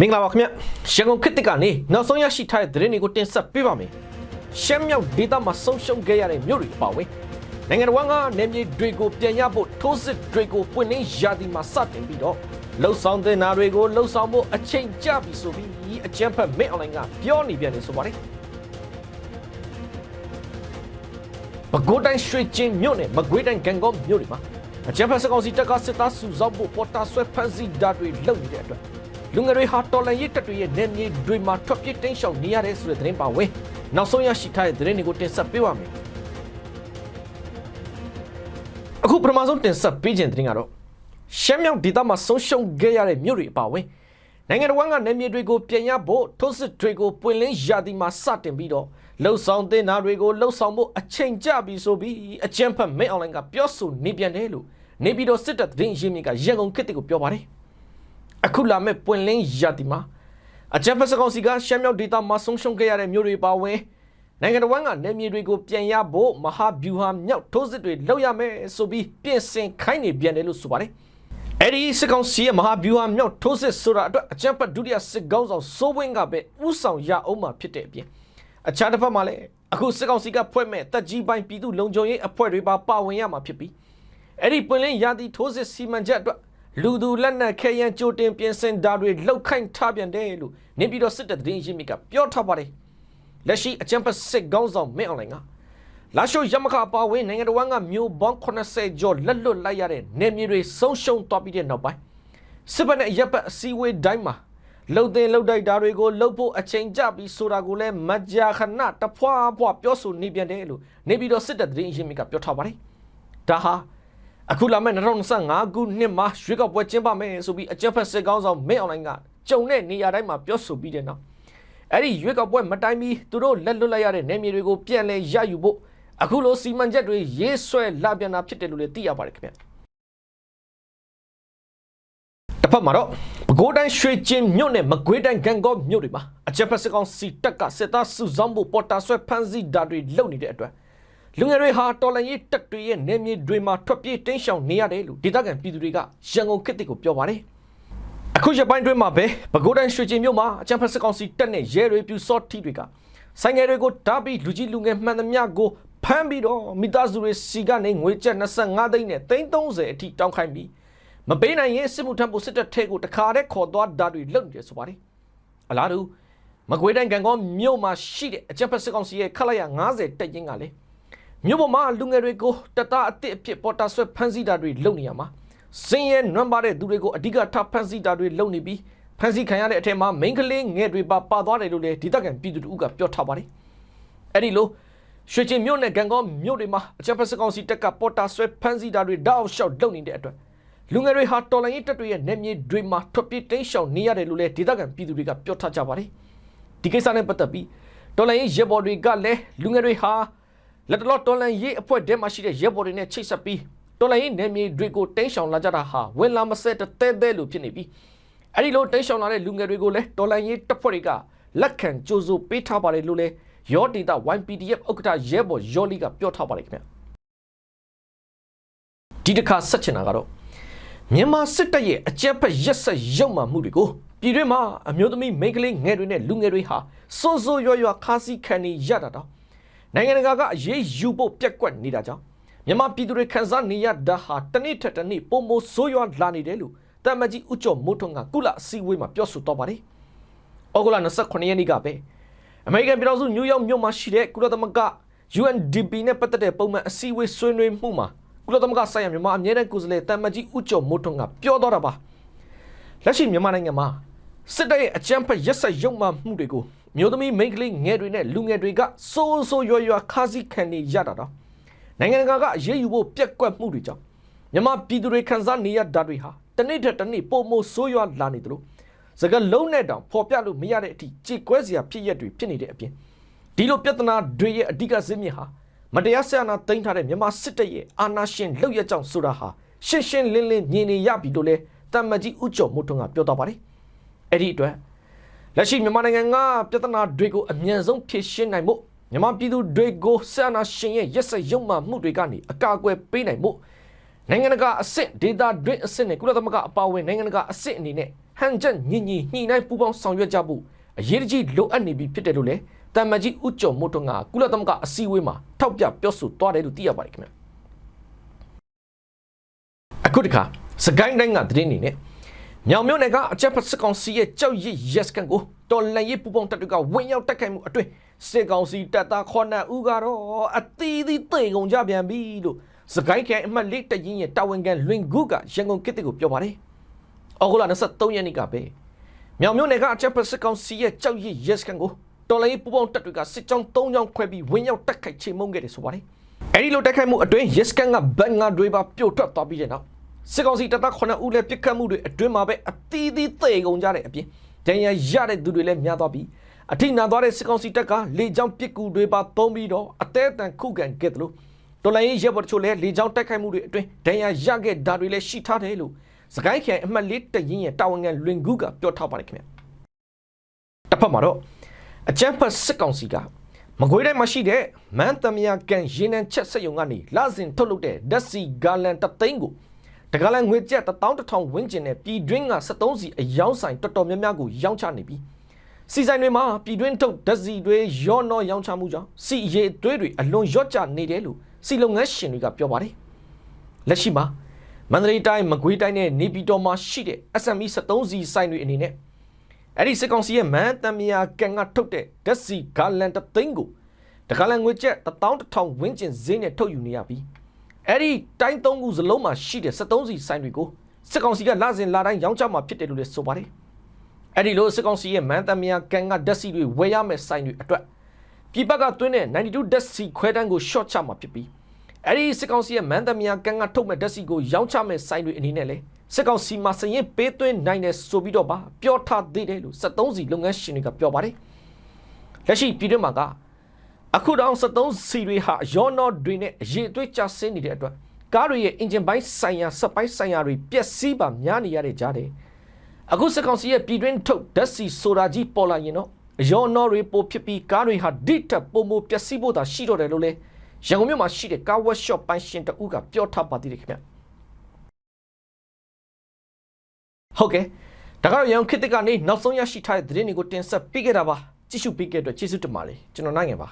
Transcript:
မင်္ဂလာပါခင်ဗျရန်ကုန်ခေတ်တစ်ကနေနောက်ဆုံးရရှိထားတဲ့သတင်းတွေကိုတင်ဆက်ပေးပါမယ်ရှမ်းမြောက်ဒေသမှာဆုံးရှုံးခဲ့ရတဲ့မြို့တွေအပါအဝင်နိုင်ငံတော်ကနေမြေတွေကိုပြန်ရဖို့ထိုးစစ်တွေကိုပွင့်လင်းရာသီမှာစတင်ပြီးတော့လှုပ်ဆောင်တဲ့နာတွေကိုလှုပ်ဆောင်ဖို့အချိန်ကျပြီဆိုပြီးအကြမ်းဖက်မင်းအွန်လိုင်းကပြောနေပြန်တယ်ဆိုပါတယ်ပဲခူးတိုင်းရွှေကျင်းမြို့နယ်မကွေးတိုင်းဂံကောမြို့တွေမှာအကြမ်းဖက်စကောင်စီတပ်ကစစ်သားစုဆောက်ဖို့ပေါ်တာဆွဲဖမ်းဆီးဓာတ်တွေလုပ်နေတဲ့အတွက် လူငယ်တွေဟာတော်လန်ရေးတပ်တွေရဲ့နေမြေတွေမှာထွက်ပြေးတိမ်းရှောင်နေရတယ်ဆိုတဲ့သတင်းပါဝင်နောက်ဆုံးရရှိထားတဲ့သတင်းတွေကိုတင်ဆက်ပေးပါမယ်အခုပထမဆုံးတင်ဆက်ပေးခြင်းသတင်းကတော့ရှမ်းမြောက်ဒေသမှာဆုံးရှုံးခဲ့ရတဲ့မြို့တွေအပါအဝင်နိုင်ငံတော်ကနေမြေတွေကိုပြန်ရဖို့ထိုးစစ်တွေကိုပွင့်လင်းရာသီမှာစတင်ပြီးတော့လှုပ်ဆောင်တင်တာတွေကိုလှုပ်ဆောင်ဖို့အချိန်ကျပြီဆိုပြီးအကြမ်းဖက်မင်းအွန်လိုင်းကပြောဆိုနေပြန်တယ်လို့နေပြည်တော်စစ်တပ်သတင်းရင်းမြစ်ကရန်ကုန်ခေတ်ကိုပြောပါတယ် အခုလာမဲ့ပွင့်လင်းရာသီမှာအကြမ်းဖက်စကောင်စီကရှမ်းမြောက်ဒေသမှာဆုံးရှုံးခဲ့ရတဲ့မြို့တွေပါဝင်နိုင်ငံတော်ကနေမြေတွေကိုပြန်ရဖို့မဟာဗျူဟာမြောက်ထိုးစစ်တွေလုပ်ရမယ်ဆိုပြီးပြင်ဆင်ခိုင်းနေပြန်တယ်လို့ဆိုပါတယ်အဲ့ဒီစစ်ကောင်စီရဲ့မဟာဗျူဟာမြောက်ထိုးစစ်ဆိုတာအတွက်အကြမ်းဖက်ဒုတိယစစ်ကောင်းဆောင်စိုးဝင်းကပဲဥဆောင်ရအောင်မှာဖြစ်တဲ့အပြင်အခြားတစ်ဖက်မှာလည်းအခုစစ်ကောင်စီကဖွဲ့မဲ့တက်ကြီးပိုင်းပြည်သူလုံခြုံရေးအဖွဲ့တွေပါပါဝင်ရမှာဖြစ်ပြီးအဲ့ဒီပွင့်လင်းရာသီထိုးစစ်စီမံချက်အတွက် လူသူလက်နက်ခဲယမ်းကြိုတင်ပြင်ဆင်တာတွေလှုပ်ခိုင်းထားပြန်တယ်လို့နေပြည်တော်စစ်တပ်သတင်းရင်းမြစ်ကပြောထားပါတယ်လက်ရှိအကြမ်းဖက်စစ်ကောင်းဆောင်မင်းအွန်လိုင်းကလာရှိုရမခပါဝင်နိုင်ငံတော်ကမြို့ပေါင်း80ကျော်လက်လွတ်လိုက်ရတဲ့နေမြေတွေဆုံးရှုံးသွားပြီးတဲ့နောက်ပိုင်းစစ်ဘက်နဲ့ရပ်ဘက်အစည်းအဝေးတိုင်းမှာလှုပ်တဲ့လှုပ်တိုက်တာတွေကိုလှုပ်ဖို့အချိန်ကြပြီးဆိုတာကိုလည်းမကြာခဏတဖွာဖွာပြောဆိုနေပြန်တယ်လို့နေပြီးတော့စစ်တပ်သတင်းအရင်းမြစ်ကပြောထားပါတယ်ဒါဟာ အခုလာမယ့်2025ခုနှစ်မှာရွေးကောက်ပွဲကျင်းပမယ်ဆိုပြီးအကြံဖက်စစ်ကောင်းဆောင်မင်းအွန်လိုင်းကကြုံတဲ့နေရာတိုင်းမှာပြောဆိုပြီးတဲ့နောက်အဲ့ဒီရွေးကောက်ပွဲမတိုင်မီသူတို့လက်လွတ်လိုက်ရတဲ့နေမြေတွေကိုပြန်လဲရယူဖို့အခုလိုစီမံချက်တွေရေးဆွဲလာပြန်တာဖြစ်တယ်လို့လည်းသိရပါတယ်ခင်ဗျတစ်ဖက်မှာတော့ပဲခူးတိုင်းရွှေကျင်းမြို့နယ်မကွေးတိုင်းဂံကောမြို့တွေမှာအချက်ဖက်စကောင်စီတက်ကစစ်သားစုဆောင်ဖို့ပေါ်တာဆွဲဖမ်းဆီးတာတွေလုပ်နေတဲ့အတွက် လူငယ်တွေဟာတော်လန်ရေးတက်တွေရဲ့နေမြေတွေမှာထွက်ပြေးတင်းရှောင်နေရတယ်လို့ဒေသခံပြည်သူတွေကရန်ကုန်ခေတ်တစ်ကိုပြောပါတယ်အခုရပိုင်းတွင်းမှာပဲပဲခူးတိုင်းရွှေကျင်မြို့မှာအကြံဖက်စစ်ကောင်စီတပ်နဲ့ရဲတွေပြူစော့ထီတွေကဆိုင်ငယ်တွေကိုဓာပြီးလူကြီးလူငယ်မှန်သမျှကိုဖမ်းပြီးတော့မိသားစုတွေစီကနေငွေကျပ်25သိန်းနဲ့330အထိတောင်းခိုင်းပြီးမပေးနိုင်ရင်စစ်မှုထမ်းဖို့စစ်တပ်ထဲကိုတခါတည်းခေါ်သွားတာတွေလုပ်နေတယ်ဆိုပါတယ်အလားတူမကွေးတိုင်းကံကောမြို့မှာရှိတဲ့အကြံဖက်စစ်ကောင်စီရဲ့ခက်လိုက်ရ90တက်ရင်ကလည်း မြို့ပေါ်မှာလူငယ်တွေကိုတတအစ်စ်အဖြစ်ပေါ်တာဆွဲဖမ်းဆီးတာတွေလုပ်နေရမှာစင်ရဲနွမ်းပါတဲ့သူတွေကိုအဓိကထားဖမ်းဆီးတာတွေလုပ်နေပြီးဖမ်းဆီးခံရတဲ့အထက်မှာမိန်းကလေးငယ်တွေပါပါသွားတယ်လို့လည်းဒေသခံပြည်သူတို့ကပြောထားပါတယ်အဲ့ဒီလိုရွှေကျင်မြို့နယ်ဂံကောမြို့တွေမှာအကြံဖက်စကောင်စီတက်ကပေါ်တာဆွဲဖမ်းဆီးတာတွေတောက်လျှောက်လုပ်နေတဲ့အတွက်လူငယ်တွေဟာတော်လိုင်းရေးတပ်တွေရဲ့နေမြေတွေမှာထွက်ပြေးတိမ်းရှောင်နေရတယ်လို့လည်းဒေသခံပြည်သူတွေကပြောထားကြပါတယ်ဒီကိစ္စနဲ့ပတ်သက်ပြီးတော်လိုင်းရေးရဲဘော်တွေကလည်းလူငယ်တွေဟာ လက်တလောတော်လိုင်းရေးအဖွဲ့ထဲမှာရှိတဲ့ရဲဘော်တွေနဲ့ချိတ်ဆက်ပြီးတော်လိုင်းရေးနေမြေတွေကိုတိမ်းရှောင်လာကြတာဟာဝင်လာမဆက်တဲ့တဲတဲလို့ဖြစ်နေပြီးအဲ့ဒီလိုတိမ်းရှောင်လာတဲ့လူငယ်တွေကိုလည်းတော်လိုင်းရေးတပ်ဖွဲ့တွေကလက်ခံကြိုးစိုးပေးထားပါတယ်လို့လည်းရောဒေတာ YPDF ဥက္ကဋ္ဌရဲဘော်ရောလီကပြောထားပါတယ်ခင်ဗျဒီတစ်ခါဆက်ချင်တာကတော့မြန်မာစစ်တပ်ရဲ့အကြမ်းဖက်ရက်ဆက်ရုပ်မှမှုတွေကိုပြည်တွင်းမှာအမျိုးသမီးမိန်းကလေးငယ်တွေနဲ့လူငယ်တွေဟာစွန်းစွန်းရွရွခါးစည်းခံနေရတာတော့ နိုင်ငံတကာကအရေးယူဖို့ပြက်ကွက်နေတာကြောင့်မြန်မာပြည်သူတွေခန်းစားနေရတာဟာတနေ့ထက်တနေ့ပုံမဆိုးရွားလာနေတယ်လို့တမန်ကြီးဦးကျော်မိုးထွန်းကကုလအစည်းအဝေးမှာပြောဆိုတော့ပါတယ်။ဩဂုတ်လ29ရက်နေ့ကပဲအမေရိကန်ပြည်ထောင်စုနယူးယောက်မြို့မှာရှိတဲ့ကုလသမဂ္ဂ UNDP နဲ့ပတ်သက်တဲ့ပုံမှန်အစည်းအဝေးဆွေးနွေးမှုမှာကုလသမဂ္ဂဆိုင်ရာမြန်မာအမြဲတမ်းကိုယ်စားလှယ်တမန်ကြီးဦးကျော်မိုးထွန်းကပြောတော့တာပါလက်ရှိမြန်မာနိုင်ငံမှာစစ်တပ်ရဲ့အကြမ်းဖက်ရက်စက်ရုံမှမှုတွေကို မျိုးသမီးမိန်းကလေးငယ်တွေနဲ့လူငယ်တွေကစိုးစိုးရွရွခါးစည်းခံနေရတာတော့နိုင်ငံတကာကအရေးယူဖို့ပြက်ကွက်မှုတွေကြောင့်မြန်မာပြည်သူတွေခံစားနေရတာတွေဟာတနေ့ထက်တနေ့ပုံမဆိုးရွားလာနေသလိုစကလုံးနဲ့တောင်ပေါ်ပြလို့မရတဲ့အထိကြေကွဲစရာဖြစ်ရက်တွေဖြစ်နေတဲ့အပြင်ဒီလိုပြဿနာတွေရဲ့အဓိကဇင်းမြစ်ဟာမတရားဆရာနာသိမ်းထားတဲ့မြန်မာစစ်တပ်ရဲ့အာဏာရှင်လောက်ရကြောင်ဆိုတာဟာရှင်းရှင်းလင်းလင်းမြင်နေရပြီလို့လဲတမ္မကြီးဥကျော်မိုးထွန်းကပြောတော့ပါတယ်အဲ့ဒီအတွက် လက်ရှိမြန်မာနိုင်ငံကပြဿနာတွေကိုအမြန်ဆုံးဖြေရှင်းနိုင်ဖို့မြန်မာပြည်သူတွေကိုဆရာနာရှင်ရဲ့ရက်စက်ရုံမှမှုတွေကနေအကာအကွယ်ပေးနိုင်ဖို့နိုင်ငံတကာအဆင့်ဒေတာဒရစ်အဆင့်နဲ့ကုလသမဂ္ဂအပါအဝင်နိုင်ငံတကာအဆင့်အနေနဲ့ဟန်ချက်ညီညီညှိနှိုင်းပူးပေါင်းဆောင်ရွက်ကြဖို့အရေးတကြီးလိုအပ်နေပြီဖြစ်တယ်လို့လည်းတမန်ကြီးဦးကျော်မိုးထွန်းကကုလသမဂ္ဂအစည်းအဝေးမှာထောက်ပြပြောဆိုသွားတယ်လို့သိရပါတယ်ခင်ဗျအခုတခါစကိုင်းတိုင်းကသတင်းအနေနဲ့ မြောင်မြို့နယ်ကအကြက်ဖက်စစ်ကောင်စီရဲ့ကြောက်ရစ်ရက်စကန်ကိုတော်လန်ရေးပူပေါင်းတပ်တွေကဝင်ရောက်တိုက်ခိုက်မှုအတွင်းစစ်ကောင်စီတပ်သားခေါနဦးကတော့အသီးသီးသေကုန်ကြပြန်ပြီလို့စကိုင်းကန်အမှတ်လေးတရင်ရဲ့တာဝန်ခံလွင်ဂုကရန်ကုန်ကစ်တစ်ကိုပြောပါတယ်။အောက်ဂိုလာ23ရက်နေ့ကပဲမြောင်မြို့နယ်ကအကြက်ဖက်စစ်ကောင်စီရဲ့ကြောက်ရစ်ရက်စကန်ကိုတော်လိုင်းပူပေါင်းတပ်တွေကစစ်ကြောင်း၃ကြောင်းခွဲပြီးဝင်ရောက်တိုက်ခိုက်ချေမှုန်းခဲ့တယ်ဆိုပါတယ်။အဲဒီလိုတိုက်ခိုက်မှုအတွင်းရက်စကန်ကဘန်ငါတွေပါပြိုထွက်သွားပြီးတဲ့နောက် စစ်ကောင်စီတပ်သား9ဦးလည်းပြစ်ခတ်မှုတွေအတွင်းမှာပဲအသီးသီးသေကုန်ကြတဲ့အပြင်ဒဏ်ရာရတဲ့သူတွေလည်းများသွားပြီးအထိနာသွားတဲ့စစ်ကောင်စီတပ်ကလေကြောင်းပစ်ကူတွေပါသုံးပြီးတော့အသေးအတန်ခုခံခဲ့တယ်လို့တော်လိုင်းရဲဘော်တို့ချို့လည်းလေကြောင်းတိုက်ခိုက်မှုတွေအတွင်းဒဏ်ရာရခဲ့တာတွေလည်းရှိထားတယ်လို့စကိုင်းခိုင်အမှတ်လေးတရင်ရဲ့တာဝန်ခံလွင်ကူးကပြောထားပါတယ်ခင်ဗျ။တစ်ဖက်မှာတော့အကြမ်းဖက်စစ်ကောင်စီကမကွေးတိုင်းမှာရှိတဲ့မန်တမယာကန်ရင်းနှံချက်ဆက်ယုံကနေလစဉ်ထုတ်လုပ်တဲ့ဓာတ်စီဂါလန်တသိန်းကို တကယ်လည်းငွေကျပ်11000ဝန်းကျင်နဲ့ပြည်တွင်းက73စီအယောင်းဆိုင်တော်တော်များများကိုရောင်းချနေပြီးစီဆိုင်တွေမှာပြည်တွင်းထုတ်ဓာတ်စီတွေရော့နော်ရောင်းချမှုကြောင့်စီရေအသွေးတွေအလွန်ရော့ကျနေတယ်လို့စီလုပ်ငန်းရှင်တွေကပြောပါတယ်လက်ရှိမှာမန္တလေးတိုင်းမကွေးတိုင်းနဲ့နေပြည်တော်မှာရှိတဲ့ SME 73စီဆိုင်တွေအနေနဲ့အဲ့ဒီစစ်ကောင်စီရဲ့မန်တမယာကန်ကထုတ်တဲ့ဓာတ်စီဂါလန်တသိန်းကိုတကယ်လည်းငွေကျပ်11000ဝန်းကျင်ဈေးနဲ့ထုတ်ယူနေရပြီး အဲ့ဒီတိုင်းသုံးခုစလုံးမှာရှိတဲ့73စီဆိုင်တွေကိုစစ်ကောင်စီကလစဉ်လာတိုင်းရောင်းချမှာဖြစ်တယ်လို့လည်းဆိုပါတယ်။အဲ့ဒီလိုစစ်ကောင်စီရဲ့မန်တမယာကန်ကဓာတ်စီတွေဝယ်ရမယ့်ဆိုင်တွေအတွက်ပြည်ပကသွင်းတဲ့92ဓာတ်စီခွဲတန်းကို short ချမှာဖြစ်ပြီးအဲ့ဒီစစ်ကောင်စီရဲ့မန်တမယာကန်ကထုတ်မဲ့ဓာတ်စီကိုရောင်းချမဲ့ဆိုင်တွေအနေနဲ့လည်းစစ်ကောင်စီမှာစရင်ပေးသွင်းနိုင်တယ်ဆိုပြီးတော့ပါပြောထားသေးတယ်လို့73စီလုပ်ငန်းရှင်တွေကပြောပါတယ်။လက်ရှိပြည်တွင်းမှာက အခုတောင်73စီတွေဟာရောနောတွေနဲ့အရေးအသွေးကျဆင်းနေတဲ့အတွက်ကားတွေရဲ့ engine ဘိုင်းဆိုင်ရာစက်ပိုင်းဆိုင်ရာတွေပျက်စီးပါများနေရတဲ့ကြားတယ်အခုစစ်ကောင်စီရဲ့ပြည်တွင်းထုတ်ဓာတ်စီဆိုတာကြီးပေါ်လာရင်တော့ရောနောတွေပိုဖြစ်ပြီးကားတွေဟာဒိတက်ပုံမပျက်စီးဖို့သာရှိတော့တယ်လို့လဲရန်ကုန်မြို့မှာရှိတဲ့ကားဝက်ရှော့ပိုင်းရှင်တဦးကပြောထားပါသေးတယ်ခင်ဗျဟုတ်ကဲ့ဒါကတော့ရန်ကုန်ခေတ်သစ်ကနေနောက်ဆုံးရရှိထားတဲ့သတင်းတွေကိုတင်ဆက်ပေးခဲ့တာပါကြည့်ရှုပေးခဲ့တဲ့အတွက်ကျေးဇူးတင်ပါတယ်ကျွန်တော်နိုင်ငယ်ပါ